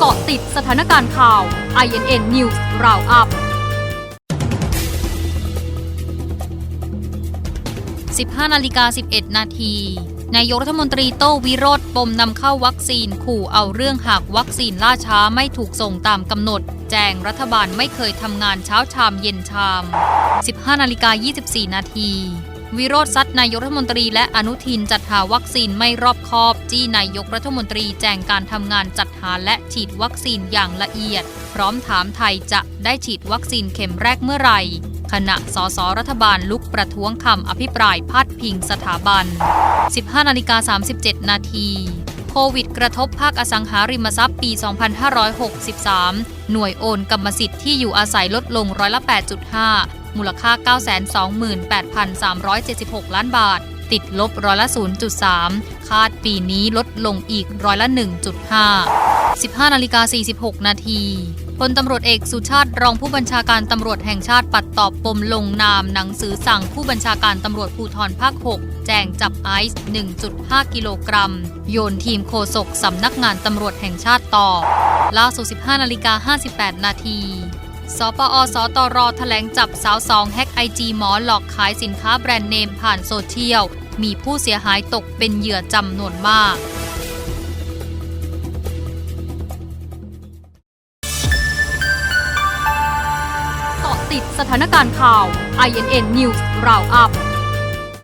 เกาะติดสถานการณ์ข่าว INN News Roundup 15นาฬิกา 11 นาที นายกรัฐมนตรีโต้วิโรธปมนำเข้าวัคซีนขู่เอาเรื่องหากวัคซีนล่าช้าไม่ถูกส่งตามกำหนด แจงรัฐบาลไม่เคยทำงานเช้าชามเย็นชาม 15นาฬิกา24 นาที วิโรธซัดนายกรัฐมนตรีและอนุทินจัดหาวัคซีนไม่รอบคอบ จี้นายกรัฐมนตรีแจงการทำงานจัดหาและฉีดวัคซีนอย่างละเอียด พร้อมถามไทยจะได้ฉีดวัคซีนเข็มแรกเมื่อไหร่ ขณะสสรัฐบาลลุกประท้วงคำอภิปรายพาดพิงสถาบัน 15นาฬิกา37 นาทีโควิดกระทบภาคอสังหาริมทรัพย์ปี 2563 หน่วยโอนกรรมสิทธิ์ที่อยู่อาศัยลดลงร้อยละ 8.5 มูลค่า 928,376 ล้านบาท ติดลบร้อยละ 0.3 คาดปีนี้ลดลงอีกร้อยละ 1.5 15นาฬิกา46 นาทีพลตำรวจเอกสุชาติรองผู้บัญชาการตำรวจแห่งชาติปัดตอบปมลงนามหนังสือสั่งผู้บัญชาการตำรวจภูธรภาค 6 แจงจับไอซ์ 1.5 กิโลกรัม โยนทีมโฆษกสำนักงานตำรวจแห่งชาติต่อล่าสุด15นาฬิกา58 นาที สปอสตรแถลงจับสาวสองแฮกไอจีหมอหลอกขายสินค้าแบรนด์เนมผ่านโซเชียล มีผู้เสียหายตกเป็นเหยื่อจำนวนมากเกาะติดสถานการณ์ข่าว INN News Roundup